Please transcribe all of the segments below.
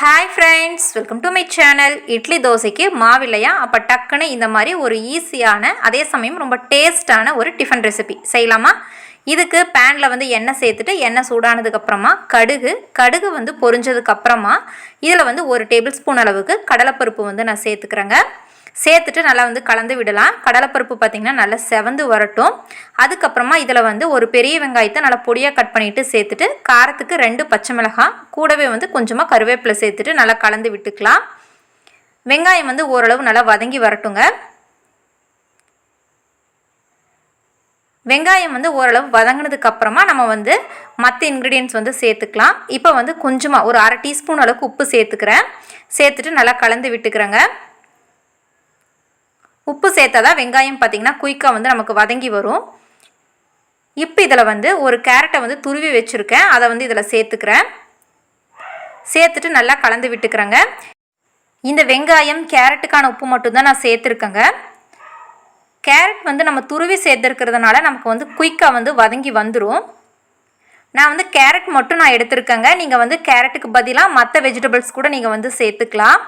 Hi friends welcome to my channel idli தோசைக்கு மாவில்லையா? அப்போ டக்குன்னு இந்த மாதிரி ஒரு ஈஸியான அதே சமயம் ரொம்ப டேஸ்டான ஒரு டிஃபன் ரெசிபி செய்யலாமா? இதுக்கு பேனில் வந்து எண்ணெய் சேர்த்துட்டு எண்ணெய் சூடானதுக்கப்புறமா கடுகு கடுகு வந்து பொரிஞ்சதுக்கப்புறமா இதில் வந்து ஒரு டேபிள் ஸ்பூன் அளவுக்கு கடலைப்பருப்பு வந்து நான் சேர்த்துக்கிறேங்க. சேர்த்துட்டு நல்லா வந்து கலந்து விடலாம். கடலைப்பருப்பு பார்த்திங்கன்னா நல்லா செவந்து வரட்டும். அதுக்கப்புறமா இதில் வந்து ஒரு பெரிய வெங்காயத்தை நல்லா பொடியாக கட் பண்ணிவிட்டு சேர்த்துட்டு காரத்துக்கு ரெண்டு பச்சை மிளகாய் கூடவே வந்து கொஞ்சமாக கருவேப்பிலை சேர்த்துட்டு நல்லா கலந்து விட்டுக்கலாம். வெங்காயம் வந்து ஓரளவு நல்லா வதங்கி வரட்டுங்க. வெங்காயம் வந்து ஓரளவு வதங்கினதுக்கு அப்புறமா நம்ம வந்து மற்ற இன்க்ரீடியன்ஸ் வந்து சேர்த்துக்கலாம். இப்போ வந்து கொஞ்சமாக ஒரு அரை டீஸ்பூன் அளவுக்கு உப்பு சேர்த்துக்கிறேன். சேர்த்துட்டு நல்லா கலந்து விட்டுக்கிறேங்க. உப்பு சேர்த்தா தான் வெங்காயம் பார்த்திங்கன்னா குயிக்காக வந்து நமக்கு வதங்கி வரும். இப்போ இதில் வந்து ஒரு கேரட்டை வந்து துருவி வச்சுருக்கேன். அதை வந்து இதில் சேர்த்துக்கிறேன். சேர்த்துட்டு நல்லா கலந்து விட்டுக்கிறேங்க. இந்த வெங்காயம் கேரட்டுக்கான உப்பு மட்டும்தான் நான் சேர்த்துருக்கேங்க. கேரட் வந்து நம்ம துருவி சேர்த்துருக்கிறதுனால நமக்கு வந்து குயிக்காக வந்து வதங்கி வந்துடும் நான் வந்து கேரட் மட்டும் நான் எடுத்திருக்கேங்க. நீங்கள் வந்து கேரட்டுக்கு பதிலாக மற்ற வெஜிடபிள்ஸ் கூட நீங்கள் வந்து சேர்த்துக்கலாம்.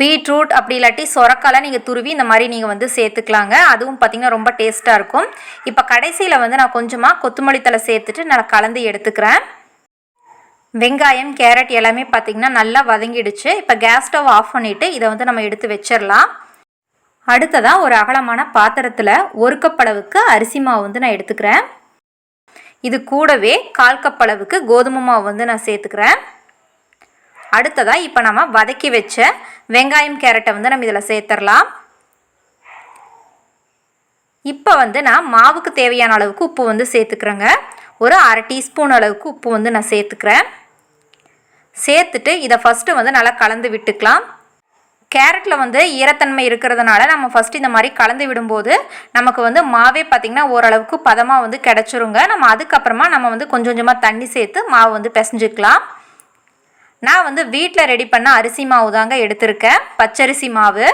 பீட்ரூட் அப்படி இல்லாட்டி சொரக்காலை நீங்கள் துருவி இந்த மாதிரி நீங்கள் வந்து சேர்த்துக்கலாங்க. அதுவும் பார்த்திங்கன்னா ரொம்ப டேஸ்ட்டாக இருக்கும். இப்போ கடைசியில் வந்து நான் கொஞ்சமாக கொத்தமல்லி தலை சேர்த்துட்டு நான் கலந்து எடுத்துக்கிறேன். வெங்காயம் கேரட் எல்லாமே பார்த்திங்கன்னா நல்லா வதங்கிடுச்சு. இப்போ கேஸ் ஸ்டவ் ஆஃப் பண்ணிவிட்டு இதை வந்து நம்ம எடுத்து வச்சிடலாம். அடுத்ததாக ஒரு அகலமான பாத்திரத்தில் ஒரு கப் அளவுக்கு அரிசி மாவு வந்து நான் எடுத்துக்கிறேன். இது கூடவே கால் கப் அளவுக்கு கோதுமை மாவு வந்து நான் சேர்த்துக்கிறேன். அடுத்ததாக இப்போ நம்ம வதக்கி வச்ச வெங்காயம் கேரட்டை வந்து நம்ம இதில் சேர்த்துடலாம் இப்போ வந்து நான் மாவுக்கு தேவையான அளவுக்கு உப்பு வந்து சேர்த்துக்கிறேங்க. ஒரு அரை டீஸ்பூன் அளவுக்கு உப்பு வந்து நான் சேர்த்துக்கிறேன். சேர்த்துட்டு இதை ஃபஸ்ட்டு வந்து நல்லா கலந்து விட்டுக்கலாம். கேரட்டில் வந்து ஈரத்தன்மை இருக்கிறதுனால நம்ம ஃபஸ்ட்டு இந்த மாதிரி கலந்து விடும்போது நமக்கு வந்து மாவே பார்த்திங்கன்னா ஓரளவுக்கு பதமாக வந்து கிடச்சிருங்க. நம்ம அதுக்கப்புறமா நம்ம வந்து கொஞ்சம் கொஞ்சமாக தண்ணி சேர்த்து மாவு வந்து பிசைஞ்சிக்கலாம். நான் வந்து வீட்டில் ரெடி பண்ண அரிசி மாவு தாங்க எடுத்திருக்கேன். பச்சரிசி மாவு.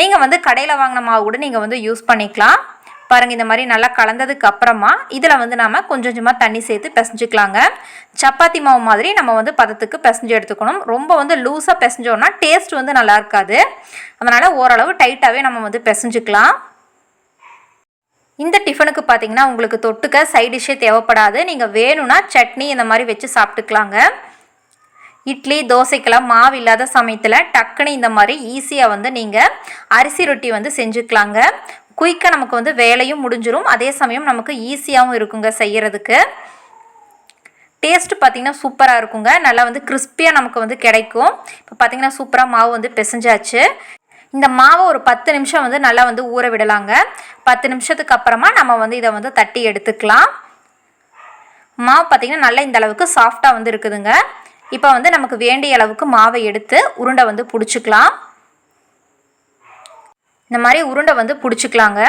நீங்கள் வந்து கடையில் வாங்கின மாவு கூட நீங்கள் வந்து யூஸ் பண்ணிக்கலாம். பாருங்கள் இந்த மாதிரி நல்லா கலந்ததுக்கு அப்புறமா இதில் வந்து நாம் கொஞ்சம் கொஞ்சமாக தண்ணி சேர்த்து பிசைஞ்சிக்கலாங்க. சப்பாத்தி மாவு மாதிரி நம்ம வந்து பதத்துக்கு பிசைஞ்சு எடுத்துக்கணும். ரொம்ப வந்து லூஸாக பிசைஞ்சோன்னா டேஸ்ட் வந்து நல்லா இருக்காது. அதனால் ஓரளவு டைட்டாகவே நம்ம வந்து பிசைஞ்சிக்கலாம். இந்த டிஃபனுக்கு பார்த்தீங்கன்னா உங்களுக்கு தொட்டுக்க சைட் டிஷ்ஷே தேவைப்படாது. நீங்கள் வேணும்னா சட்னி இந்த மாதிரி வச்சு சாப்பிட்டுக்கலாங்க. இட்லி தோசைக்கெல்லாம் மாவு இல்லாத சமயத்தில் டக்குன்னு இந்த மாதிரி ஈஸியாக வந்து நீங்கள் அரிசி ரொட்டி வந்து செஞ்சுக்கலாங்க. குயிக்காக நமக்கு வந்து வேலையும் முடிஞ்சிடும் அதே சமயம் நமக்கு ஈஸியாகவும் இருக்குங்க செய்கிறதுக்கு டேஸ்ட் பார்த்திங்கன்னா சூப்பராக இருக்குங்க. நல்லா வந்து கிறிஸ்பியாக நமக்கு வந்து கிடைக்கும். இப்போ பார்த்திங்கன்னா சூப்பராக மாவு வந்து பிசைஞ்சாச்சு. இந்த மாவை ஒரு பத்து நிமிஷம் வந்து நல்லா வந்து ஊற விடலாங்க. பத்து நிமிஷத்துக்கு அப்புறமா நம்ம வந்து இதை வந்து தட்டி எடுத்துக்கலாம். மாவு பார்த்திங்கன்னா நல்லா இந்த அளவுக்கு சாஃப்டாக வந்து இருக்குதுங்க. இப்போ வந்து நமக்கு வேண்டிய அளவுக்கு மாவை எடுத்து உருண்டை வந்து பிடிச்சிக்கலாம். இந்த மாதிரி உருண்டை வந்து பிடிச்சிக்கலாங்க.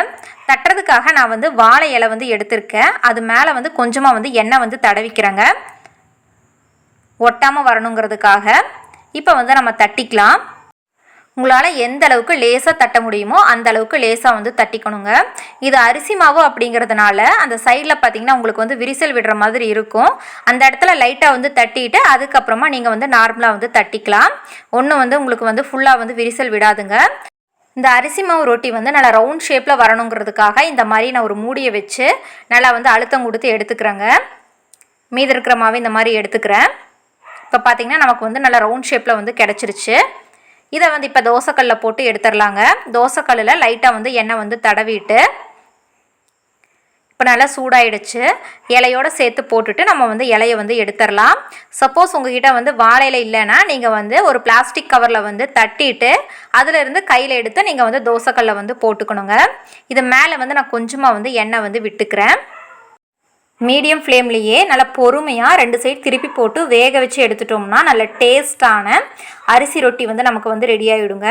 தட்டுறதுக்காக நான் வந்து வாழை இலை வந்து எடுத்திருக்கேன். அது மேலே வந்து கொஞ்சமாக வந்து எண்ணெய் வந்து தடவிக்கிறேங்க. ஒட்டாமல் வரணுங்கிறதுக்காக. இப்போ வந்து நம்ம தட்டிக்கலாம். உங்களால் எந்த அளவுக்கு லேசாக தட்ட முடியுமோ அந்த அளவுக்கு லேசாக வந்து தட்டிக்கணுங்க. இது அரிசி மாவு அப்படிங்கிறதுனால அந்த சைடில் பார்த்தீங்கன்னா உங்களுக்கு வந்து விரிசல் விடுற மாதிரி இருக்கும். அந்த இடத்துல லைட்டாக வந்து தட்டிட்டு அதுக்கப்புறமா நீங்கள் வந்து நார்மலாக வந்து தட்டிக்கலாம். ஒன்று வந்து உங்களுக்கு வந்து ஃபுல்லாக வந்து விரிசல் விடாதுங்க. இந்த அரிசி மாவு ரொட்டி வந்து நல்லா ரவுண்ட் ஷேப்பில் வரணுங்கிறதுக்காக இந்த மாதிரி நான் ஒரு மூடியை வச்சு நல்லா வந்து அழுத்தம் கொடுத்து எடுத்துக்கிறேங்க. மீதி இருக்கிற மாவு இந்த மாதிரி எடுத்துக்கிறேன். இப்போ பார்த்திங்கன்னா நமக்கு வந்து நல்லா ரவுண்ட் ஷேப்பில் வந்து கிடச்சிருச்சு. இதை வந்து இப்போ தோசைக்கல்லில் போட்டு எடுத்துடலாங்க. தோசைக்கல்லில் லைட்டாக வந்து எண்ணெய் வந்து தடவிட்டு இப்போ நல்லா சூடாயிடுச்சு. இலையோடு சேர்த்து போட்டுட்டு நம்ம வந்து இலையை வந்து எடுத்துடலாம். சப்போஸ் உங்ககிட்ட வந்து வாழையில இல்லைன்னா நீங்கள் வந்து ஒரு பிளாஸ்டிக் கவரில் வந்து தட்டிட்டு அதிலிருந்து கையில் எடுத்து நீங்கள் வந்து தோசைக்கல்லை வந்து போட்டுக்கணுங்க. இது மேலே வந்து நான் கொஞ்சமாக வந்து எண்ணெய் வந்து விட்டுக்கிறேன். மீடியம் ஃப்ளேம்லேயே நல்லா பொறுமையாக ரெண்டு சைடு திருப்பி போட்டு வேக வச்சு எடுத்துட்டோம்னா நல்ல டேஸ்டான அரிசி ரொட்டி வந்து நமக்கு வந்து ரெடி ஆகிடுங்க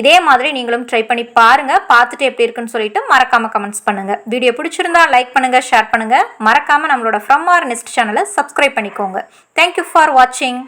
இதே மாதிரி நீங்களும் ட்ரை பண்ணி பாருங்கள் பார்த்துட்டு எப்படி இருக்குன்னு சொல்லிட்டு மறக்காமல் கமெண்ட்ஸ் பண்ணுங்கள் வீடியோ பிடிச்சிருந்தா லைக் பண்ணுங்கள் ஷேர் பண்ணுங்கள் மறக்காமல் நம்மளோட ஃப்ரம் ஆர் நெஸ்ட் சேனலை சப்ஸ்கிரைப் பண்ணிக்கோங்க. தேங்க்யூ ஃபார் வாட்சிங்